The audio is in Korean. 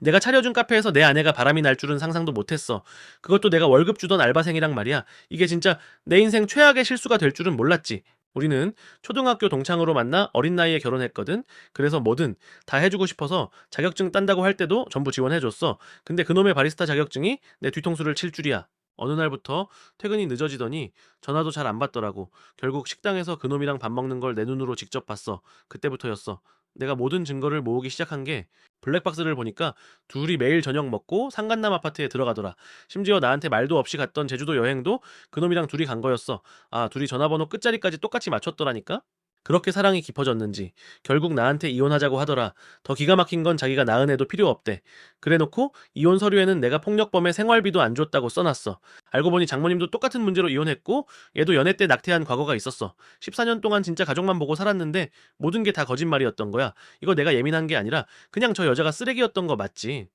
내가 차려준 카페에서 내 아내가 바람이 날 줄은 상상도 못했어. 그것도 내가 월급 주던 알바생이랑 말이야. 이게 진짜 내 인생 최악의 실수가 될 줄은 몰랐지. 우리는 초등학교 동창으로 만나 어린 나이에 결혼했거든. 그래서 뭐든 다 해주고 싶어서 자격증 딴다고 할 때도 전부 지원해줬어. 근데 그놈의 바리스타 자격증이 내 뒤통수를 칠 줄이야. 어느 날부터 퇴근이 늦어지더니 전화도 잘 안 받더라고. 결국 식당에서 그놈이랑 밥 먹는 걸 내 눈으로 직접 봤어. 그때부터였어. 내가 모든 증거를 모으기 시작한 게 블랙박스를 보니까 둘이 매일 저녁 먹고 상간남 아파트에 들어가더라. 심지어 나한테 말도 없이 갔던 제주도 여행도 그놈이랑 둘이 간 거였어. 아, 둘이 전화번호 끝자리까지 똑같이 맞췄더라니까? 그렇게 사랑이 깊어졌는지 결국 나한테 이혼하자고 하더라. 더 기가 막힌 건 자기가 낳은 애도 필요 없대. 그래놓고 이혼 서류에는 내가 폭력범의 생활비도 안 줬다고 써놨어. 알고 보니 장모님도 똑같은 문제로 이혼했고 얘도 연애 때 낙태한 과거가 있었어. 14년 동안 진짜 가족만 보고 살았는데 모든 게 다 거짓말이었던 거야. 이거 내가 예민한 게 아니라 그냥 저 여자가 쓰레기였던 거 맞지.